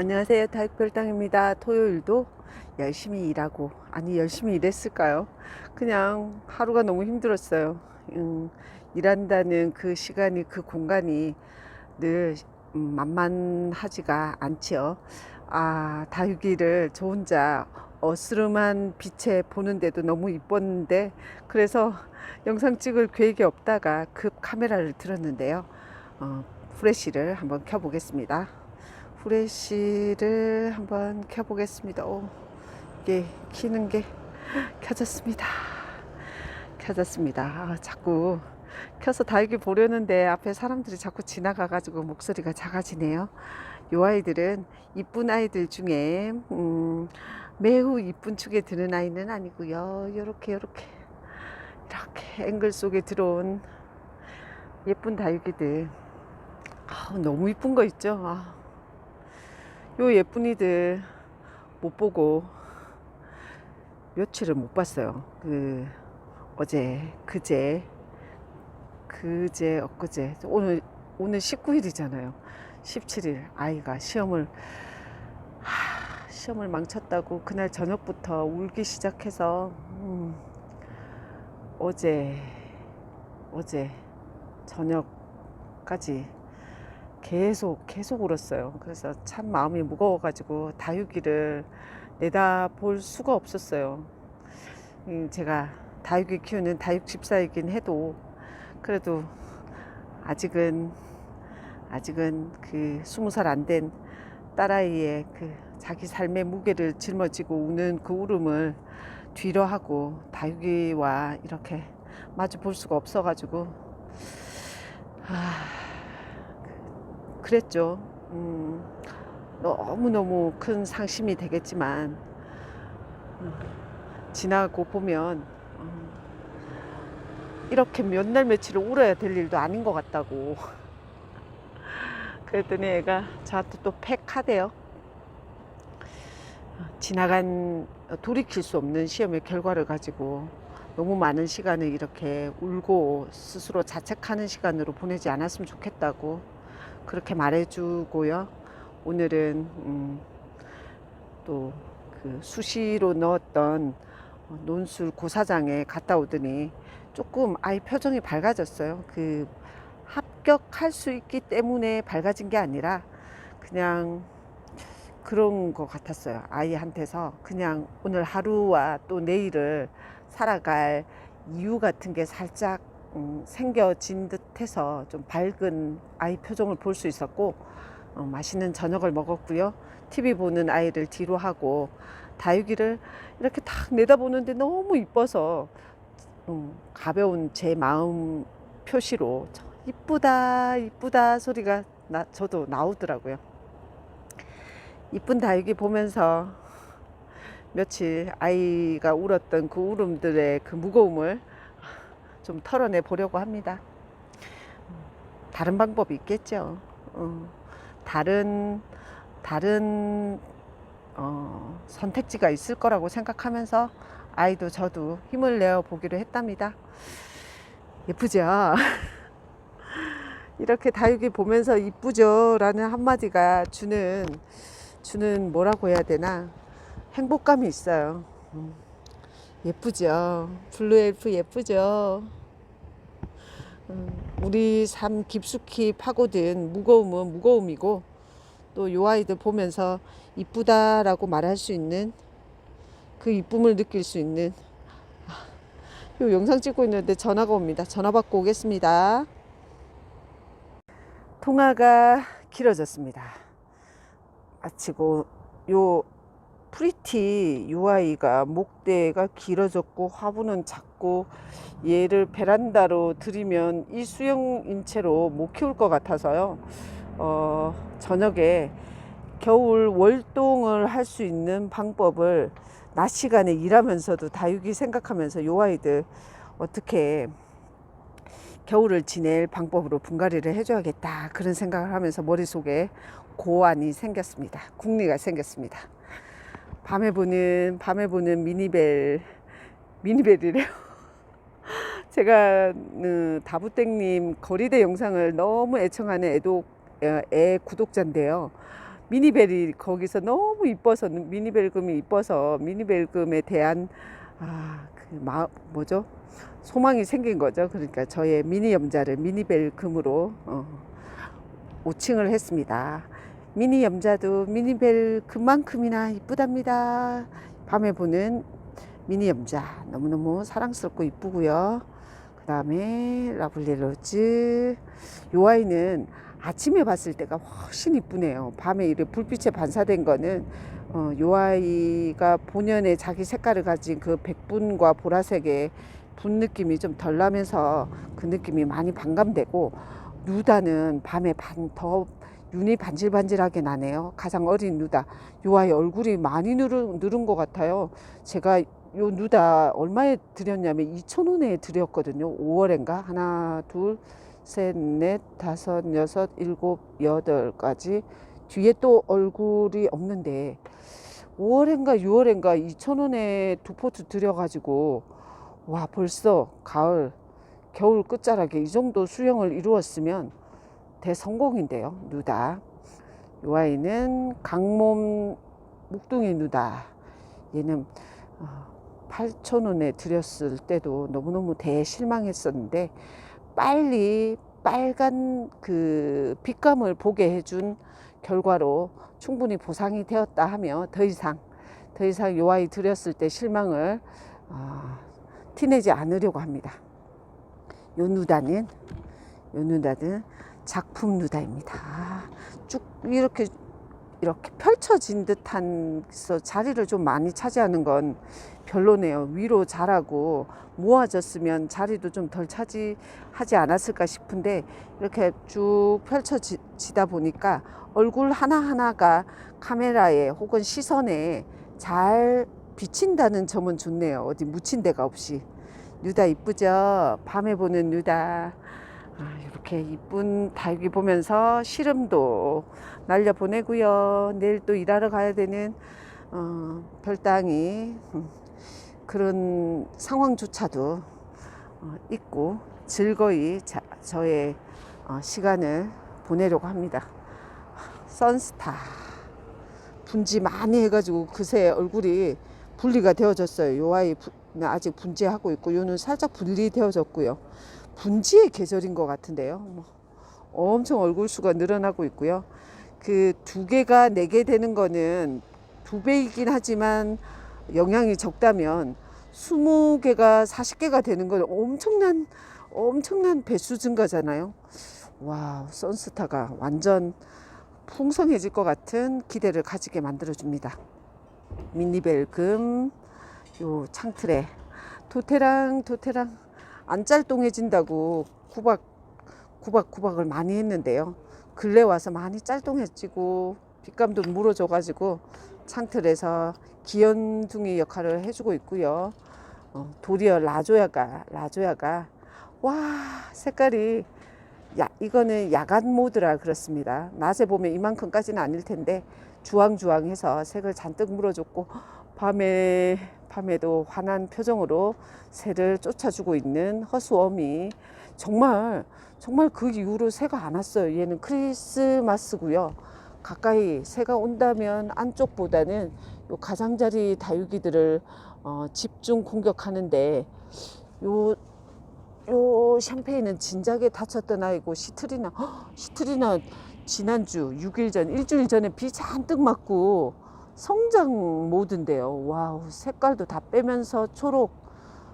안녕하세요. 다육별당입니다. 토요일도 열심히 일하고, 아니, 열심히 일했을까요? 그냥 하루가 너무 힘들었어요. 음, 일한다는 그 시간이, 그 공간이 늘 음, 만만하지가 않지요. 아, 다육이를 저 혼자 어스름한 빛에 보는데도 너무 이뻤는데, 그래서 영상 찍을 계획이 없다가 급 카메라를 들었는데요. 어, 후레쉬를 한번 켜보겠습니다. 후레쉬를 한번 켜보겠습니다. 오, 이게 키는 게 켜졌습니다. 켜졌습니다. 아, 자꾸 켜서 다육이 보려는데 앞에 사람들이 자꾸 지나가가지고 목소리가 작아지네요. 요 아이들은 이쁜 아이들 중에 음, 매우 이쁜 축에 드는 아이는 아니고요. 요렇게 요렇게 이렇게 앵글 속에 들어온 예쁜 다육이들. 아, 너무 이쁜 거 있죠. 아. 요 예쁜이들 못 보고 며칠을 못 봤어요. 그 어제, 그제, 그제, 엊그제 오늘 오늘 19일이잖아요. 17일 아이가 시험을 하, 시험을 망쳤다고 그날 저녁부터 울기 시작해서 음, 어제 어제 저녁까지 계속 계속 울었어요. 그래서 참 마음이 무거워가지고 다육이를 내다 볼 수가 없었어요. 음, 제가 다육이 키우는 다육 집사이긴 해도 그래도 아직은 아직은 그 스무 살 안 된 딸아이의 그 자기 삶의 무게를 짊어지고 우는 그 울음을 뒤로 하고 다육이와 이렇게 마주 볼 수가 없어가지고 아. 그랬죠. 음, 너무너무 큰 상심이 되겠지만, 음, 지나고 보면, 음, 이렇게 몇 날 며칠을 울어야 될 일도 아닌 것 같다고. 그랬더니 애가 저한테 또 팩하대요. 지나간 돌이킬 수 없는 시험의 결과를 가지고 너무 많은 시간을 이렇게 울고 스스로 자책하는 시간으로 보내지 않았으면 좋겠다고 그렇게 말해주고요. 오늘은 음, 또그 수시로 넣었던 논술 고사장에 갔다 오더니 조금 아이 표정이 밝아졌어요. 그 합격할 수 있기 때문에 밝아진 게 아니라 그냥 그런 것 같았어요. 아이한테서 그냥 오늘 하루와 또 내일을 살아갈 이유 같은 게 살짝 음, 생겨진 듯해서 좀 밝은 아이 표정을 볼 수 있었고 어, 맛있는 저녁을 먹었고요. TV 보는 아이를 뒤로 하고 다육이를 이렇게 딱 내다보는데 너무 이뻐서 음, 가벼운 제 마음 표시로 저 이쁘다 이쁘다 소리가 나, 저도 나오더라고요. 이쁜 다육이 보면서 며칠 아이가 울었던 그 울음들의 그 무거움을 좀 털어내 보려고 합니다. 다른 방법이 있겠죠. 어, 다른 다른 어, 선택지가 있을 거라고 생각하면서 아이도 저도 힘을 내어 보기로 했답니다. 예쁘죠? 이렇게 다육이 보면서 이쁘죠 라는 한마디가 주는 주는 뭐라고 해야 되나 행복감이 있어요. 음. 예쁘죠. 블루 엘프 예쁘죠. 음, 우리 삶 깊숙이 파고든 무거움은 무거움이고 또 요 아이들 보면서 이쁘다라고 말할 수 있는 그 이쁨을 느낄 수 있는 아, 요 영상 찍고 있는데 전화가 옵니다. 전화 받고 오겠습니다. 통화가 길어졌습니다. 마치고 요 프리티 UI가 목대가 길어졌고 화분은 작고 얘를 베란다로 들이면 이 수영 인체로 못 키울 것 같아서요. 어, 저녁에 겨울 월동을 할 수 있는 방법을 낮 시간에 일하면서도 다육이 생각하면서 요 아이들 어떻게 겨울을 지낼 방법으로 분갈이를 해줘야겠다 그런 생각을 하면서 머릿속에 고안이 생겼습니다. 궁리가 생겼습니다. 밤에 보는 밤에 보는 미니벨 미니벨이래요. 제가 음, 다부땡님 거리대 영상을 너무 애청하는 애독 어, 애 구독자인데요. 미니벨이 거기서 너무 이뻐서 미니벨금이 이뻐서 미니벨금에 대한 아 그 마 뭐죠 소망이 생긴 거죠. 그러니까 저의 미니 염자를 미니벨금으로 어, 오칭을 했습니다. 미니 염자도 미니벨 금만큼이나 이쁘답니다. 밤에 보는 미니 염자 너무너무 사랑스럽고 이쁘고요. 그 다음에 라블리 로즈 요 아이는 아침에 봤을 때가 훨씬 이쁘네요. 밤에 이렇게 불빛에 반사된 거는 어, 요 아이가 본연의 자기 색깔을 가진 그 백분과 보라색의 분 느낌이 좀 덜 나면서 그 느낌이 많이 반감되고 누다는 밤에 반 더 윤이 반질반질하게 나네요. 가장 어린 누다. 요 아이 얼굴이 많이 누른, 누른 것 같아요. 제가 요 누다 얼마에 드렸냐면 2,000원에 드렸거든요. 5월엔가? 하나, 둘, 셋, 넷, 다섯, 여섯, 일곱, 여덟까지. 뒤에 또 얼굴이 없는데 5월엔가 6월엔가 2,000원에 두 포트 드려가지고 와 벌써 가을 겨울 끝자락에 이 정도 수령을 이루었으면 대성공인데요 누다 이 아이는 강몸 묵둥이 누다 얘는 8,000원에 드렸을 때도 너무너무 대실망했었는데 빨리 빨간 그 빛감을 보게 해준 결과로 충분히 보상이 되었다 하며 더 이상 더 이상 요 아이 드렸을 때 실망을 어, 티내지 않으려고 합니다. 요 누다는 요 누다는 작품 누다입니다. 쭉 이렇게 이렇게 펼쳐진 듯한 자리를 좀 많이 차지하는 건 별로네요. 위로 자라고 모아졌으면 자리도 좀 덜 차지하지 않았을까 싶은데 이렇게 쭉 펼쳐지다 보니까 얼굴 하나하나가 카메라에 혹은 시선에 잘 비친다는 점은 좋네요. 어디 묻힌 데가 없이. 누다 이쁘죠? 밤에 보는 누다. 아, 이렇게 이쁜 달기 보면서 시름도 날려 보내고요. 내일 또 일하러 가야 되는 어, 별당이 음, 그런 상황조차도 어, 있고 즐거이 자, 저의 어, 시간을 보내려고 합니다. 선스타 분지 많이 해가지고 그새 얼굴이 분리가 되어졌어요. 요 아이 부, 아직 분지하고 있고 요는 살짝 분리되어졌고요. 분지의 계절인 것 같은데요. 뭐 엄청 얼굴 수가 늘어나고 있고요. 그 두 개가 네 개 되는 거는 두 배이긴 하지만 영양이 적다면 스무 개가 사십 개가 되는 건 엄청난 엄청난 배수 증가잖아요. 와 선스타가 완전 풍성해질 것 같은 기대를 가지게 만들어 줍니다. 미니벨금 요 창틀에 도태랑 도태랑 안 짤동해진다고 구박 구박 구박을 많이 했는데요. 근래 와서 많이 짤동해지고 빛감도 물어져 가지고 창틀에서 기연둥이 역할을 해주고 있고요. 어, 도리어 라조야가 라조야가 와 색깔이 야 이거는 야간 모드라 그렇습니다. 낮에 보면 이만큼까지는 아닐 텐데 주황주황해서 색을 잔뜩 물어줬고 밤에 밤에도 환한 표정으로 새를 쫓아주고 있는 허수어미 정말 정말 그 이후로 새가 안 왔어요. 얘는 크리스마스고요. 가까이 새가 온다면 안쪽보다는 요 가장자리 다육이들을 어, 집중 공격하는데 요, 요 샴페인은 진작에 다쳤던 아이고 시트리나 헉, 시트리나 지난주 6일 전 일주일 전에 비 잔뜩 맞고 성장 모드인데요. 와우 색깔도 다 빼면서 초록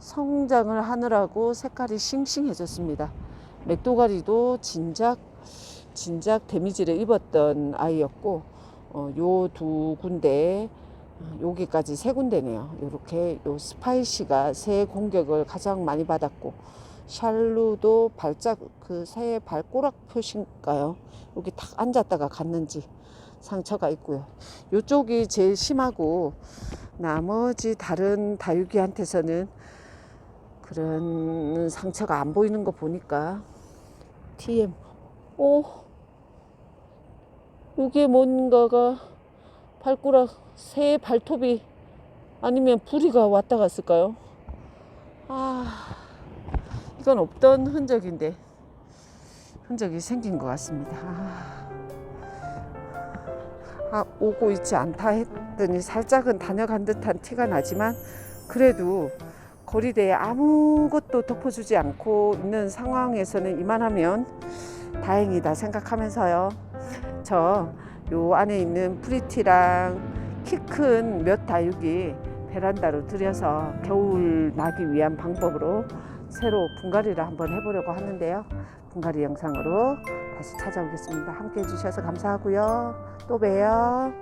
성장을 하느라고 색깔이 싱싱해졌습니다. 맥도가리도 진작 진작 데미지를 입었던 아이였고 어, 요 두 군데 어, 여기까지 세 군데네요. 이렇게 요 스파이시가 새 공격을 가장 많이 받았고 샬루도 발작 그 새의 발꼬락 표시인가요? 여기 탁 앉았다가 갔는지 상처가 있고요. 이쪽이 제일 심하고 나머지 다른 다육이한테서는 그런 상처가 안 보이는 거 보니까 TM 오 이게 뭔가가 발가락 새 발톱이 아니면 부리가 왔다 갔을까요? 아 이건 없던 흔적인데 흔적이 생긴 것 같습니다. 아. 아, 오고 있지 않다 했더니 살짝은 다녀간 듯한 티가 나지만 그래도 거리대에 아무것도 덮어주지 않고 있는 상황에서는 이만하면 다행이다 생각하면서요. 저 요 안에 있는 프리티랑 키 큰 몇 다육이 베란다로 들여서 겨울 나기 위한 방법으로 새로 분갈이를 한번 해보려고 하는데요. 분갈이 영상으로 다시 찾아오겠습니다. 함께 해주셔서 감사하고요. 또 봬요.